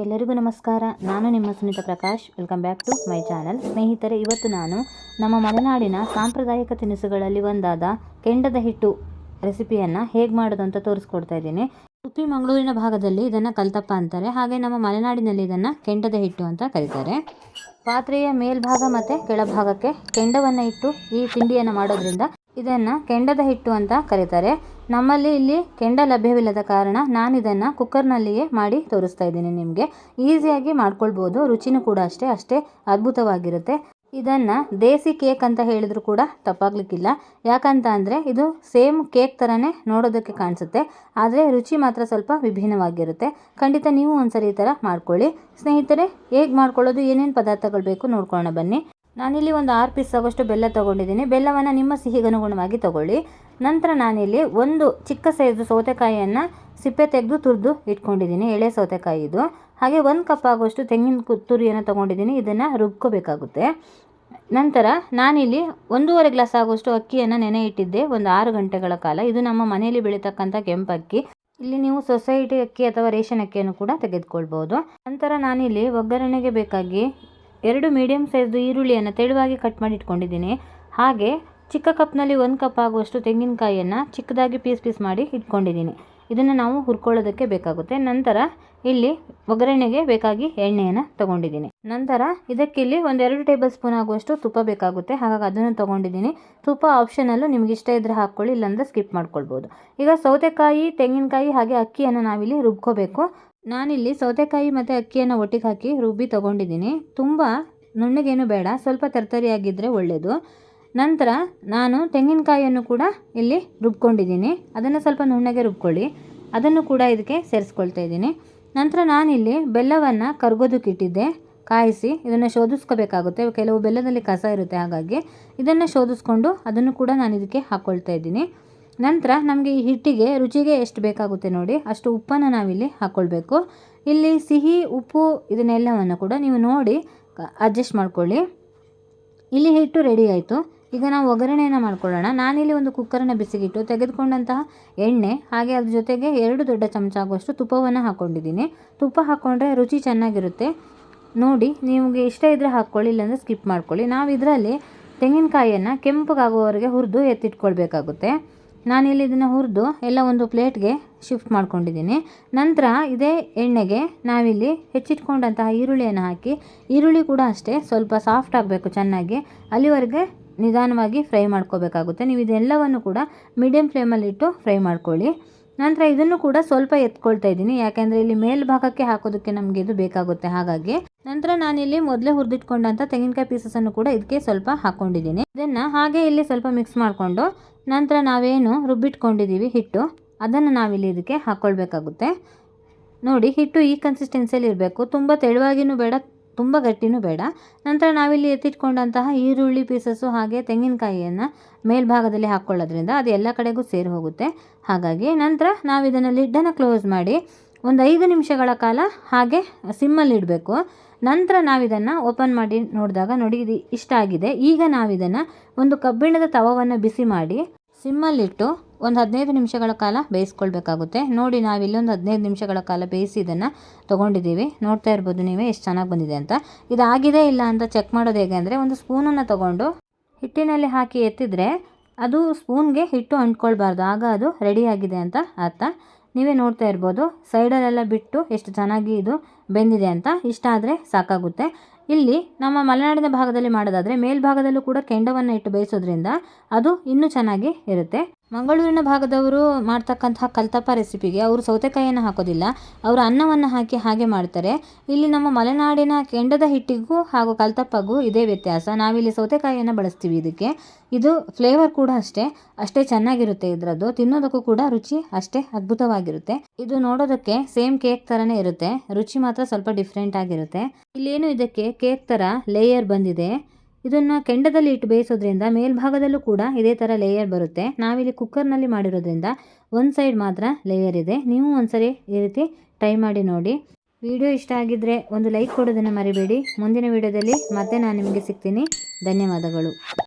ಎಲ್ಲರಿಗೂ ನಮಸ್ಕಾರ. ನಾನು ನಿಮ್ಮ Sunita Prakash. Welcome back to my channel ಸ್ನೇಹಿತರೆ, ಇವತ್ತು ನಾನು ನಮ್ಮ ಮಲೆನಾಡಿನ ಸಾಂಪ್ರದಾಯಿಕ ತಿನಿಸುಗಳಲ್ಲಿ ಒಂದಾದ ಕೆಂಡದ ಹಿಟ್ಟು ರೆಸಿಪಿಯನ್ನು ಹೇಗೆ ಮಾಡೋದು ಅಂತ ತೋರಿಸ್ಕೊಡ್ತಾ ಇದ್ದೀನಿ. ಉಪ್ಪಿ ಮಂಗಳೂರಿನ ಭಾಗದಲ್ಲಿ ಇದನ್ನು ಕಲ್ತಪ್ಪ ಅಂತಾರೆ. ಹಾಗೆ ನಮ್ಮ ಮಲೆನಾಡಿನಲ್ಲಿ ಇದನ್ನು ಕೆಂಡದ ಹಿಟ್ಟು ಅಂತ ಕರೀತಾರೆ. ಪಾತ್ರೆಯ ಮೇಲ್ಭಾಗ ಮತ್ತು ಕೆಳಭಾಗಕ್ಕೆ ಕೆಂಡವನ್ನು ಇಟ್ಟು ಈ ತಿಂಡಿಯನ್ನು ಮಾಡೋದ್ರಿಂದ ಇದನ್ನು ಕೆಂಡದ ಹಿಟ್ಟು ಅಂತ ಕರೀತಾರೆ. ನಮ್ಮಲ್ಲಿ ಇಲ್ಲಿ ಕೆಂಡ ಲಭ್ಯವಿಲ್ಲದ ಕಾರಣ ನಾನು ಇದನ್ನು ಕುಕ್ಕರ್ನಲ್ಲಿಯೇ ಮಾಡಿ ತೋರಿಸ್ತಾ ಇದ್ದೀನಿ ನಿಮಗೆ. ಈಸಿಯಾಗಿ ಮಾಡ್ಕೊಳ್ಬೋದು, ರುಚಿನೂ ಕೂಡ ಅಷ್ಟೇ ಅಷ್ಟೇ ಅದ್ಭುತವಾಗಿರುತ್ತೆ. ಇದನ್ನು ದೇಸಿ ಕೇಕ್ ಅಂತ ಹೇಳಿದರೂ ಕೂಡ ತಪ್ಪಾಗಲಿಕ್ಕಿಲ್ಲ. ಯಾಕಂತ ಅಂದರೆ ಇದು ಸೇಮ್ ಕೇಕ್ ಥರನೇ ನೋಡೋದಕ್ಕೆ ಕಾಣಿಸುತ್ತೆ, ಆದರೆ ರುಚಿ ಮಾತ್ರ ಸ್ವಲ್ಪ ವಿಭಿನ್ನವಾಗಿರುತ್ತೆ. ಖಂಡಿತ ನೀವು ಒಂದ್ಸರಿ ಈ ಥರ ಮಾಡ್ಕೊಳ್ಳಿ. ಸ್ನೇಹಿತರೆ, ಹೇಗೆ ಮಾಡ್ಕೊಳ್ಳೋದು, ಏನೇನು ಪದಾರ್ಥಗಳು ಬೇಕು ನೋಡ್ಕೊಳ್ಳೋಣ ಬನ್ನಿ. ನಾನಿಲ್ಲಿ ಒಂದು ಆರು ಪೀಸ್ ಆಗೋಷ್ಟು ಬೆಲ್ಲ ತೊಗೊಂಡಿದ್ದೀನಿ. ಬೆಲ್ಲವನ್ನು ನಿಮ್ಮ ಸಿಹಿಗನುಗುಣವಾಗಿ ತಗೊಳ್ಳಿ. ನಂತರ ನಾನಿಲ್ಲಿ ಒಂದು ಚಿಕ್ಕ ಸೈಜು ಸೌತೆಕಾಯಿಯನ್ನು ಸಿಪ್ಪೆ ತೆಗೆದು ತುರಿದು ಇಟ್ಕೊಂಡಿದ್ದೀನಿ. ಎಳೆ ಸೌತೆಕಾಯಿ ಇದು. ಹಾಗೆ ಒಂದು ಕಪ್ ಆಗುವಷ್ಟು ತೆಂಗಿನ ತುರಿಯನ್ನು ತೊಗೊಂಡಿದ್ದೀನಿ. ಇದನ್ನು ರುಬ್ಕೋಬೇಕಾಗುತ್ತೆ. ನಂತರ ನಾನಿಲ್ಲಿ ಒಂದೂವರೆ ಗ್ಲಾಸ್ ಆಗುವಷ್ಟು ಅಕ್ಕಿಯನ್ನು ನೆನೆ ಇಟ್ಟಿದ್ದೆ. ಒಂದು ಆರು ಗಂಟೆಗಳ ಕಾಲ. ಇದು ನಮ್ಮ ಮನೆಯಲ್ಲಿ ಬೆಳೀತಕ್ಕಂಥ ಕೆಂಪಕ್ಕಿ ಇಲ್ಲಿ ನೀವು ಸೊಸೈಟಿ ಅಕ್ಕಿ ಅಥವಾ ರೇಷನ್ ಅಕ್ಕಿಯನ್ನು ಕೂಡ ತೆಗೆದುಕೊಳ್ಬೋದು ನಂತರ ನಾನಿಲ್ಲಿ ಒಗ್ಗರಣೆಗೆ ಬೇಕಾಗಿ ಎರಡು ಮೀಡಿಯಮ್ ಸೈಜ್ದು ಈರುಳ್ಳಿಯನ್ನು ತೆಳುವಾಗಿ ಕಟ್ ಮಾಡಿ ಇಟ್ಕೊಂಡಿದ್ದೀನಿ ಹಾಗೆ ಚಿಕ್ಕ ಕಪ್ನಲ್ಲಿ ಒಂದು ಕಪ್ ಆಗುವಷ್ಟು ತೆಂಗಿನಕಾಯಿಯನ್ನು ಚಿಕ್ಕದಾಗಿ ಪೀಸ್ ಪೀಸ್ ಮಾಡಿ ಇಟ್ಕೊಂಡಿದ್ದೀನಿ. ಇದನ್ನು ನಾವು ಹುರ್ಕೊಳ್ಳೋದಕ್ಕೆ ಬೇಕಾಗುತ್ತೆ. ನಂತರ ಇಲ್ಲಿ ಒಗ್ಗರಣೆಗೆ ಬೇಕಾಗಿ ಎಣ್ಣೆಯನ್ನು ತಗೊಂಡಿದ್ದೀನಿ. ನಂತರ ಇದಕ್ಕಿಲ್ಲಿ ಒಂದೆರಡು ಟೇಬಲ್ ಸ್ಪೂನ್ ಆಗುವಷ್ಟು ತುಪ್ಪ ಬೇಕಾಗುತ್ತೆ. ಹಾಗಾಗಿ ಅದನ್ನು ತೊಗೊಂಡಿದ್ದೀನಿ. ತುಪ್ಪ ಆಪ್ಷನಲ್ಲೂ ನಿಮ್ಗೆ ಇಷ್ಟ ಇದ್ದರೆ ಹಾಕ್ಕೊಳ್ಳಿ, ಇಲ್ಲಾಂದರೆ ಸ್ಕಿಪ್ ಮಾಡ್ಕೊಳ್ಬೋದು. ಈಗ ಸೌತೆಕಾಯಿ, ತೆಂಗಿನಕಾಯಿ ಹಾಗೆ ಅಕ್ಕಿಯನ್ನು ನಾವಿಲ್ಲಿ ರುಬ್ಕೋಬೇಕು. ನಾನಿಲ್ಲಿ ಸೌತೆಕಾಯಿ ಮತ್ತು ಅಕ್ಕಿಯನ್ನು ಒಟ್ಟಿಗೆ ಹಾಕಿ ರುಬ್ಬಿ ತೊಗೊಂಡಿದ್ದೀನಿ. ತುಂಬ ನುಣ್ಣಗೇನು ಬೇಡ, ಸ್ವಲ್ಪ ತರ್ತರಿಯಾಗಿದ್ದರೆ ಒಳ್ಳೆಯದು ನಂತರ ನಾನು ತೆಂಗಿನಕಾಯಿಯನ್ನು ಕೂಡ ಇಲ್ಲಿ ರುಬ್ಕೊಂಡಿದ್ದೀನಿ. ಅದನ್ನು ಸ್ವಲ್ಪ ನುಣ್ಣಗೆ ರುಬ್ಕೊಳ್ಳಿ. ಅದನ್ನು ಕೂಡ ಇದಕ್ಕೆ ಸೇರಿಸ್ಕೊಳ್ತಾ ಇದ್ದೀನಿ. ನಂತರ ನಾನಿಲ್ಲಿ ಬೆಲ್ಲವನ್ನು ಕರ್ಗೋದಕ್ಕೆ ಇಟ್ಟಿದ್ದೆ. ಕಾಯಿಸಿ ಇದನ್ನು ಶೋಧಿಸ್ಕೋಬೇಕಾಗುತ್ತೆ. ಕೆಲವು ಬೆಲ್ಲದಲ್ಲಿ ಕಸ ಇರುತ್ತೆ, ಹಾಗಾಗಿ ಇದನ್ನು ಶೋಧಿಸ್ಕೊಂಡು ಅದನ್ನು ಕೂಡ ನಾನು ಇದಕ್ಕೆ ಹಾಕ್ಕೊಳ್ತಾ ಇದ್ದೀನಿ. ನಂತರ ನಮಗೆ ಈ ಹಿಟ್ಟಿಗೆ ರುಚಿಗೆ ಎಷ್ಟು ಬೇಕಾಗುತ್ತೆ ನೋಡಿ, ಅಷ್ಟು ಉಪ್ಪನ್ನು ನಾವಿಲ್ಲಿ ಹಾಕ್ಕೊಳ್ಬೇಕು ಇಲ್ಲಿ ಸಿಹಿ, ಉಪ್ಪು ಇದನ್ನೆಲ್ಲವನ್ನು ಕೂಡ ನೀವು ನೋಡಿ ಅಡ್ಜಸ್ಟ್ ಮಾಡ್ಕೊಳ್ಳಿ. ಇಲ್ಲಿ ಹಿಟ್ಟು ರೆಡಿ ಆಯಿತು. ಈಗ ನಾವು ಒಗ್ಗರಣೆಯನ್ನು ಮಾಡ್ಕೊಳ್ಳೋಣ. ನಾನಿಲ್ಲಿ ಒಂದು ಕುಕ್ಕರನ್ನು ಬಿಸಿಗಿಟ್ಟು ತೆಗೆದುಕೊಂಡಂತಹ ಎಣ್ಣೆ, ಹಾಗೆ ಅದ್ರ ಜೊತೆಗೆ ಎರಡು ದೊಡ್ಡ ಚಮಚ ಆಗುವಷ್ಟು ತುಪ್ಪವನ್ನು ಹಾಕ್ಕೊಂಡಿದ್ದೀನಿ ತುಪ್ಪ ಹಾಕ್ಕೊಂಡ್ರೆ ರುಚಿ ಚೆನ್ನಾಗಿರುತ್ತೆ. ನೋಡಿ, ನಿಮಗೆ ಇಷ್ಟ ಇದ್ದರೆ ಹಾಕ್ಕೊಳ್ಳಿ, ಇಲ್ಲಾಂದರೆ ಸ್ಕಿಪ್ ಮಾಡ್ಕೊಳ್ಳಿ. ನಾವು ಇದರಲ್ಲಿ ತೆಂಗಿನಕಾಯಿಯನ್ನು ಕೆಂಪಗಾಗುವವರೆಗೆ ಹುರಿದು ಎತ್ತಿಟ್ಕೊಳ್ಬೇಕಾಗುತ್ತೆ. ನಾನಿಲ್ಲಿ ಇದನ್ನು ಹುರಿದು ಎಲ್ಲ ಒಂದು ಪ್ಲೇಟ್ಗೆ ಶಿಫ್ಟ್ ಮಾಡ್ಕೊಂಡಿದ್ದೀನಿ. ನಂತರ ಇದೇ ಎಣ್ಣೆಗೆ ನಾವಿಲ್ಲಿ ಹೆಚ್ಚಿಟ್ಕೊಂಡಂತಹ ಈರುಳ್ಳಿಯನ್ನು ಹಾಕಿ, ಈರುಳ್ಳಿ ಕೂಡ ಅಷ್ಟೇ, ಸ್ವಲ್ಪ ಸಾಫ್ಟ್ ಆಗಬೇಕು ಚೆನ್ನಾಗಿ. ಅಲ್ಲಿವರೆಗೆ ನಿಧಾನವಾಗಿ ಫ್ರೈ ಮಾಡ್ಕೋಬೇಕಾಗುತ್ತೆ. ನೀವು ಇದೆಲ್ಲವನ್ನು ಕೂಡ ಮೀಡಿಯಮ್ ಫ್ಲೇಮಲ್ಲಿಟ್ಟು ಫ್ರೈ ಮಾಡ್ಕೊಳ್ಳಿ. ನಂತರ ಇದನ್ನು ಕೂಡ ಸ್ವಲ್ಪ ಎತ್ಕೊಳ್ತಾ ಇದ್ದೀನಿ. ಯಾಕೆಂದರೆ ಇಲ್ಲಿ ಮೇಲ್ಭಾಗಕ್ಕೆ ಹಾಕೋದಕ್ಕೆ ನಮಗೆ ಇದು ಬೇಕಾಗುತ್ತೆ. ಹಾಗಾಗಿ ನಂತರ ನಾನಿಲ್ಲಿ ಮೊದಲೇ ಹುರಿದಿಟ್ಕೊಂಡಂಥ ತೆಂಗಿನಕಾಯಿ ಪೀಸಸನ್ನು ಕೂಡ ಇದಕ್ಕೆ ಸ್ವಲ್ಪ ಹಾಕ್ಕೊಂಡಿದ್ದೀನಿ ಇದನ್ನು ಹಾಗೆ ಇಲ್ಲಿ ಸ್ವಲ್ಪ ಮಿಕ್ಸ್ ಮಾಡಿಕೊಂಡು ನಂತರ ನಾವೇನು ರುಬ್ಬಿಟ್ಕೊಂಡಿದ್ದೀವಿ ಹಿಟ್ಟು. ಅದನ್ನು ನಾವಿಲ್ಲಿ ಇದಕ್ಕೆ ಹಾಕ್ಕೊಳ್ಬೇಕಾಗುತ್ತೆ ನೋಡಿ, ಹಿಟ್ಟು ಈ ಕನ್ಸಿಸ್ಟೆನ್ಸಿಯಲ್ಲಿ ಇರಬೇಕು. ತುಂಬ ತೆಳುವಾಗಿನೂ ಬೇಡ ತುಂಬ ಗಟ್ಟಿನೂ ಬೇಡ. ನಂತರ ನಾವಿಲ್ಲಿ ಎತ್ತಿಟ್ಕೊಂಡಂತಹ ಈರುಳ್ಳಿ ಪೀಸಸ್ಸು ಹಾಗೆ ತೆಂಗಿನಕಾಯಿಯನ್ನು ಮೇಲ್ಭಾಗದಲ್ಲಿ ಹಾಕ್ಕೊಳ್ಳೋದ್ರಿಂದ ಅದು ಎಲ್ಲ ಕಡೆಗೂ ಸೇರಿ ಹೋಗುತ್ತೆ. ಹಾಗಾಗಿ ನಂತರ ನಾವು ಇದನ್ನು ಲಿಡ್ಡನ್ನು ಕ್ಲೋಸ್ ಮಾಡಿ ಒಂದು ಐದು ನಿಮಿಷಗಳ ಕಾಲ ಹಾಗೆ ಸಿಮ್ಮಲ್ಲಿ ಇಡಬೇಕು. ನಂತರ ನಾವಿದನ್ನು ಓಪನ್ ಮಾಡಿ ನೋಡಿದಾಗ ನೋಡಿ ಇದು ಇಷ್ಟ ಆಗಿದೆ. ಈಗ ನಾವಿದನ್ನು ಒಂದು ಕಬ್ಬಿಣದ ತವವನ್ನು ಬಿಸಿ ಮಾಡಿ ಸಿಮ್ಮಲ್ಲಿಟ್ಟು ಒಂದು ಹದಿನೈದು ನಿಮಿಷಗಳ ಕಾಲ ಬೇಯಿಸ್ಕೊಳ್ಬೇಕಾಗುತ್ತೆ. ನೋಡಿ ನಾವು ಇಲ್ಲೊಂದು ಹದಿನೈದು ನಿಮಿಷಗಳ ಕಾಲ ಬೇಯಿಸಿ ಇದನ್ನು ತೊಗೊಂಡಿದ್ದೀವಿ. ನೋಡ್ತಾ ಇರ್ಬೋದು ನೀವೇ ಎಷ್ಟು ಚೆನ್ನಾಗಿ ಬಂದಿದೆ ಅಂತ. ಇದಾಗಿದೆ ಇಲ್ಲ ಅಂತ ಚೆಕ್ ಮಾಡೋದು ಹೇಗೆ ಅಂದರೆ, ಒಂದು ಸ್ಪೂನನ್ನು ತೊಗೊಂಡು ಹಿಟ್ಟಿನಲ್ಲಿ ಹಾಕಿ ಎತ್ತಿದರೆ ಅದು ಸ್ಪೂನ್ಗೆ ಹಿಟ್ಟು ಅಂಟ್ಕೊಳ್ಬಾರ್ದು. ಆಗ ಅದು ರೆಡಿಯಾಗಿದೆ ಅಂತ ಅರ್ಥ. ನೀವೇ ನೋಡ್ತಾ ಇರ್ಬೋದು ಸೈಡಲ್ಲೆಲ್ಲ ಬಿಟ್ಟು ಎಷ್ಟು ಚೆನ್ನಾಗಿ ಇದು ಬೆಂದಿದೆ ಅಂತ. ಇಷ್ಟ ಆದರೆ ಸಾಕಾಗುತ್ತೆ. ಇಲ್ಲಿ ನಮ್ಮ ಮಲೆನಾಡಿನ ಭಾಗದಲ್ಲಿ ಮಾಡೋದಾದರೆ ಮೇಲ್ಭಾಗದಲ್ಲೂ ಕೂಡ ಕೆಂಡವನ್ನು ಇಟ್ಟು ಬೇಯಿಸೋದ್ರಿಂದ ಅದು ಇನ್ನೂ ಚೆನ್ನಾಗಿ ಇರುತ್ತೆ. ಮಂಗಳೂರಿನ ಭಾಗದವರು ಮಾಡ್ತಕ್ಕಂತಹ ಕಲ್ತಪ್ಪ ರೆಸಿಪಿಗೆ ಅವರು ಸೌತೆಕಾಯಿಯನ್ನು ಹಾಕೋದಿಲ್ಲ. ಅವರು ಅನ್ನವನ್ನು ಹಾಕಿ ಹಾಗೆ ಮಾಡ್ತಾರೆ. ಇಲ್ಲಿ ನಮ್ಮ ಮಲೆನಾಡಿನ ಕೆಂಡದ ಹಿಟ್ಟಿಗೂ ಹಾಗೂ ಕಲ್ತಪ್ಪಗೂ ಇದೇ ವ್ಯತ್ಯಾಸ. ನಾವಿಲ್ಲಿ ಸೌತೆಕಾಯಿಯನ್ನು ಬಳಸ್ತೀವಿ ಇದಕ್ಕೆ. ಇದು ಫ್ಲೇವರ್ ಕೂಡ ಅಷ್ಟೇ. ಅಷ್ಟೇ ಚೆನ್ನಾಗಿರುತ್ತೆ ಇದರದ್ದು. ತಿನ್ನೋದಕ್ಕೂ ಕೂಡ ರುಚಿ ಅಷ್ಟೇ ಅದ್ಭುತವಾಗಿರುತ್ತೆ. ಇದು ನೋಡೋದಕ್ಕೆ ಸೇಮ್ ಕೇಕ್ ಥರನೇ ಇರುತ್ತೆ. ರುಚಿ ಮಾತ್ರ ಸ್ವಲ್ಪ ಡಿಫ್ರೆಂಟ್ ಆಗಿರುತ್ತೆ. ಇಲ್ಲೇನು ಇದಕ್ಕೆ ಕೇಕ್ ಥರ ಲೇಯರ್ ಬಂದಿದೆ. ಇದನ್ನು ಕೆಂಡದಲ್ಲಿ ಇಟ್ಟು ಬೇಯಿಸೋದ್ರಿಂದ ಮೇಲ್ಭಾಗದಲ್ಲೂ ಕೂಡ ಇದೇ ಥರ ಲೇಯರ್ ಬರುತ್ತೆ. ನಾವಿಲ್ಲಿ ಕುಕ್ಕರ್ನಲ್ಲಿ ಮಾಡಿರೋದ್ರಿಂದ ಒಂದು ಸೈಡ್ ಮಾತ್ರ ಲೇಯರ್ ಇದೆ. ನೀವು ಒಂದ್ಸರಿ ಈ ರೀತಿ ಟ್ರೈ ಮಾಡಿ ನೋಡಿ. ವಿಡಿಯೋ ಇಷ್ಟ ಆಗಿದ್ದರೆ ಒಂದು ಲೈಕ್ ಕೊಡೋದನ್ನು ಮರಿಬೇಡಿ. ಮುಂದಿನ ವಿಡಿಯೋದಲ್ಲಿ ಮತ್ತೆ ನಾನು ನಿಮಗೆ ಸಿಗ್ತೀನಿ. ಧನ್ಯವಾದಗಳು.